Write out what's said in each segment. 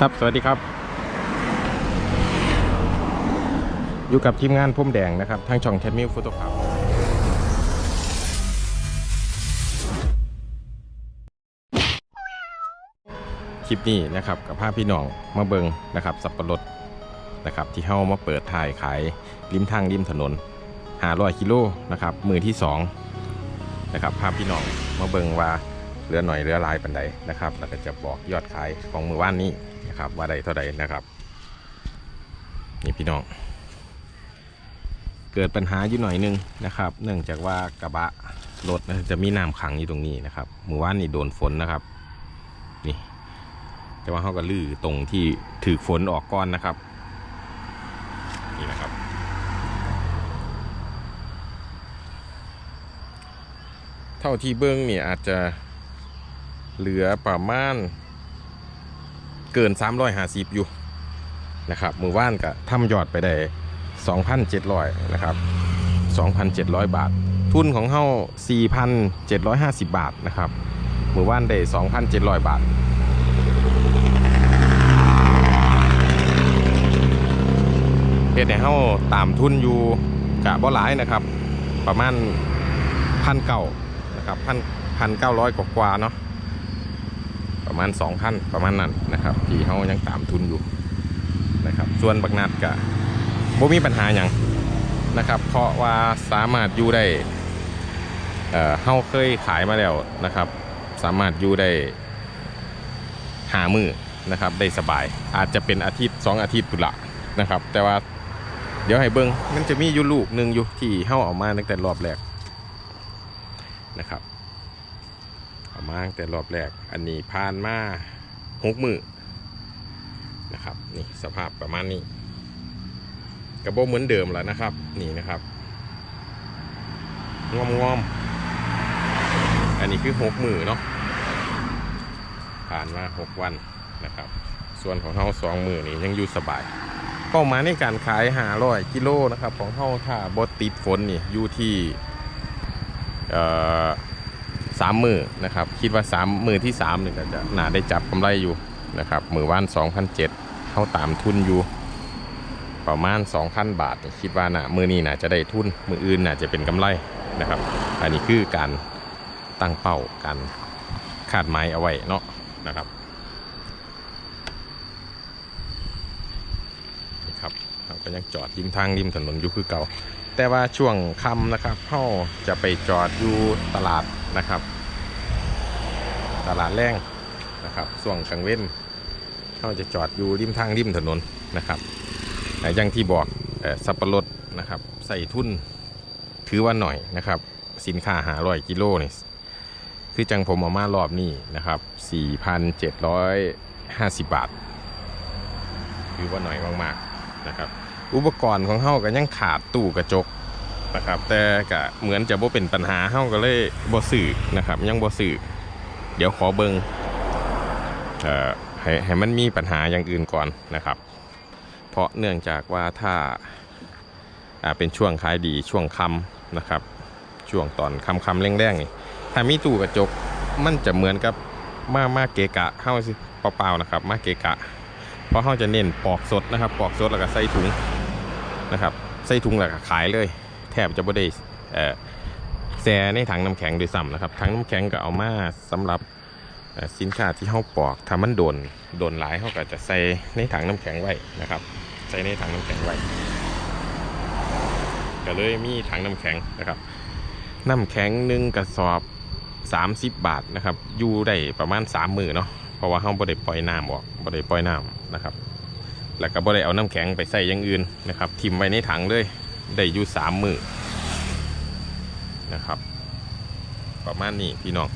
ครับสวัสดีครับ อยู่กับทีมงานพุ่มแดงนะครับ ทางช่องแคทมิลฟโตครับคลิปนี้นะครับกับภาพพี่น้องมาเบิงนะครับ สับปะรดนะครับ ที่เฮามาเปิดถ่ายขายริมทางริมถนน500กิโลนะครับมือที่2นะครับภาพพี่น้องมาเบิงว่า เหลือหน่อยเหลือลายปันใดนะครับแล้วก็จะบอกยอดขายของมือว่านนี้นะครับว่าใดเท่าใดนะครับนี่พี่น้อง เกิดปัญหาอยู่หน่อยหนึงนะครับ เนื่องจากว่ากระบะรถจะมีน้ำขังอยู่ตรงนี้นะครับมือว่านนี่โดนฝนนะครับนี่แต่ว่าเขาก็ลื่อตรงที่ถือฝนออกก้อนนะครับนี่นะครับเท่าที่เบิ้องเนี่ยอาจจะ เหลือประมาณเกิน 350 อยู่นะครับมือว่านก็ทำยอดไปได้ 2,700 นะครับ 2,700 บาท ทุนของเฮา4,750 บาทนะครับมือว่านได้ 2,700 บาทเฮ็ดให้เฮาตามทุนอยู่กะบ่หลายนะครับ ประมาณพันเก่านะครับพันพันเก้าร้อยกว่าเนาะ ประมาณ2,000ประมาณนั้นนะครับ ที่เฮายังตามทุนอยู่นะครับ ส่วนบักนัดกะบ่มีปัญหาอย่างนะครับ เพราะว่าสามารถอยู่ได้เอ่อเฮาเคยขายมาแล้วนะครับ สามารถอยู่ได้หามือนะครับ ได้สบายอาจจะเป็นอาทิตย์สองอาทิตย์ปุละนะครับ แต่ว่าเดี๋ยวให้เบิ้งมันจะมีอยู่ลูกหนึ่งอยู่ที่เฮาเอามาตั้งแต่รอบแรกนะครับ เอามาตั้งแต่รอบแรก อันนี้ผ่านมาหกมือนะครับ นี่สภาพประมาณนี้ กระโบเหมือนเดิมแล้วนะครับ นี่นะครับงอมงอมๆอันนี้คือหกมือเนาะผ่านมาหกวันนะครับ ส่วนของเฮาสองมือนี่ยังอยู่สบายเป้าหมายในการขายหาร้อยกิโลนะครับ ของเฮาถ้าบดติดฝนนี่อยู่ที่เอ่อ สามมือนะครับ คิดว่าสามมือที่สามนี่ก็จะหนาได้จับกำไรอยู่นะครับมือวัน2,007เท่าตามทุนอยู่ ประมาณ 2,000 บาท คิดว่านะมือนี้น่าจะได้ทุน มืออื่นน่าจะเป็นกำไรนะครับ อันนี้คือการตั้งเป้าการคาดหมายเอาไว้เนาะนะครับนี่ครับเราก็ยังจอดริมทางริมถนนอยู่คือเก่า แต่ว่าช่วงค่ำนะครับเขาจะไปจอดอยู่ตลาดนะครับ ตลาดแรงนะครับช่วงกลางเว้นเขาจะจอดอยู่ริมทางริมถนนนะครับอย่างที่บอกเอ่อสับปะรดนะครับใส่ทุนถือว่าหน่อยนะครับ สินค้าหาร้อยกิโลนี่คือจังผมเอามารอบนี้นะครับ 4,750 บาท ถือว่าหน่อยมากๆนะครับ อุปกรณ์ของเฮาก็ยังขาดตู้กระจกนะครับ แต่ก็เหมือนจะบ่เป็นปัญหาเฮาก็เลยบ่ซื้อนะครับ ยังบ่ซื้อ เดี๋ยวขอเบิงเอ่อให้ให้มันมีปัญหาอย่างอื่นก่อนนะครับ เพราะเนื่องจากว่าถ้าอ่าเป็นช่วงขายดีช่วงค่ำนะครับ ช่วงตอนค่ำๆแรงๆนี่ถ้ามีตู้กระจกมันจะเหมือนกับมามาเกะกะเข้าสิเปล่าๆนะครับ มาเกะกะ เพราะเขาจะเน้นปอกสดนะครับ ปอกสดแล้วก็ใส่ถุงนะครับ ใส่ถุงแล้วก็ขายเลย แทบจะไม่ได้เอ่อ แช่ในถังน้ำแข็งโดยซ้ำนะครับถังน้ำแข็งก็เอามาสำหรับสินค้าที่เขาปอกถ้ามันโดนโดนหลายเขาก็จะใส่ในถังน้ำแข็งไว้นะครับ ใส่ในถังน้ำแข็งไว้ก็เลยมีถังน้ำแข็งนะครับ น้ำแข็งหนึ่งกระสอบ 30 บาทนะครับอยู่ได้ประมาณ3มือเนาะเพราะว่าเขาบ่ได้ปล่อยน้ำออกบ่ได้ปล่อยน้ำนะครับ แล้วก็บ่ได้เอาน้ำแข็งไปใส่อย่างอื่นนะครับทิมไว้ในถังเลยได้อยู่3มือ นะครับ ประมาณนี้พี่น้อง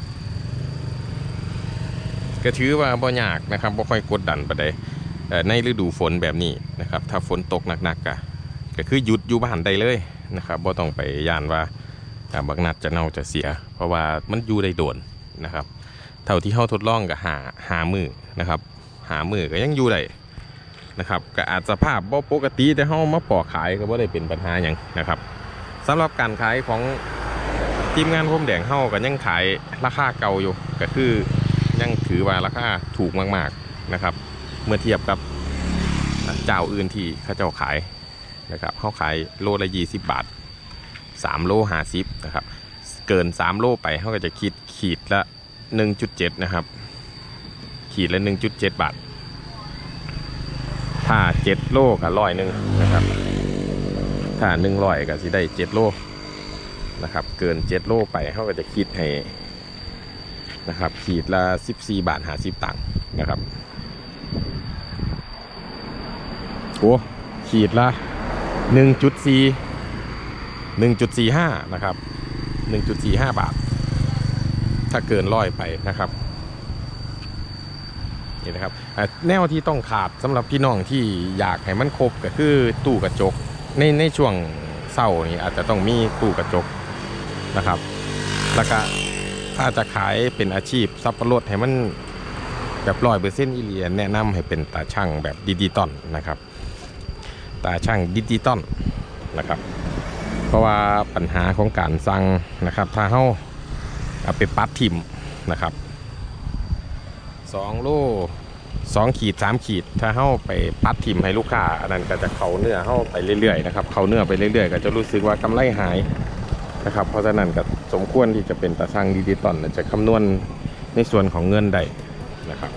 ก็ถือว่าบ่ยากนะครับบ่ค่อยกดดันปานใดในฤดูฝนแบบนี้นะครับ ถ้าฝนตกหนักๆก็ก็คือหยุดอยู่บ้านได้เลยนะครับบ่ต้องไปย่านว่าอ่าบักนัดจะเน่าจะเสีย เพราะว่ามันอยู่ได้โดนนะครับ เท่าที่เฮาทดลองกับหาหามือนะครับ หามือก็ยังอยู่ได้นะครับก็อาจสภาพบ่ปกติแต่เฮามาปอกขายก็บ่ได้เป็นปัญหาหยังนะครับสำหรับการขายของ ทีมงานพรมแดงเฮาก็ยังขายราคาเก่าอยู่ก็คือยังถือว่าราคาถูกมากๆนะครับ เมื่อเทียบกับเจ้าอื่นที่เขาเจ้าขายนะครับเขาขายโลละ20บาท3โล50นะครับเกิน3โลไปเขาก็จะคิดขีดละ1.7นะครับ ขีดละ1.7บาทถ้า7โลก็ร้อยหนึ่งนะครับถ้า1ร้อยก็สิได้7โล นะครับ เกิน7โลไปเขาก็จะคิดให้นะครับ ขีดละ14บสี่บาท50ตังค์นะครับโอ้ขีดละ1.4 1.45นะครับ1.45บาท ถ้าเกินร้อยไปนะครับนี่นะครับแนวที่ต้องขาดสำหรับพี่น้องที่อยากให้มันครบก็คือตู้กระจกในในช่วงเศร้านี่อาจจะต้องมีตู้กระจก นะครับ แล้วก็ถ้าจะขายเป็นอาชีพซับปะรดให้มันแบบร้อยเปอร์เซ็นต์อีเลียนแนะนำให้เป็นตาช่างแบบดิจิตอลนะครับ ตาช่างดิจิตอลนะครับ เพราะว่าปัญหาของการสั่งนะครับถ้าเฮาเอาไปปัดทิมนะครับสองโลสองขีดสามขีด ถ้าเฮาไปปัดทิมให้ลูกค้าอันนั้นก็จะเข่าเนื้อเฮาไปเรื่อยๆนะครับเข่าเนื้อไปเรื่อยๆ ก็จะรู้สึกว่ากำไรหาย นะครับ เพราะฉะนั้นก็สมควรที่จะเป็นตาช่างดิจิตอลจะคำนวณในส่วนของเงินได้นะครับ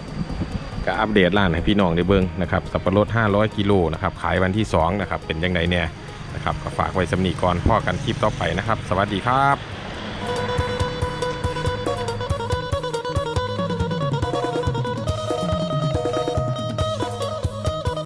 ก็อัปเดตร้านให้พี่น้องได้เบิ้งนะครับสับปะรด 500 กิโลนะครับขายวันที่2นะครับเป็นยังไงเนี่ยนะครับก็ฝากไว้สำนีก่อนพ่อกันคลิปต่อไปนะครับ สวัสดีครับ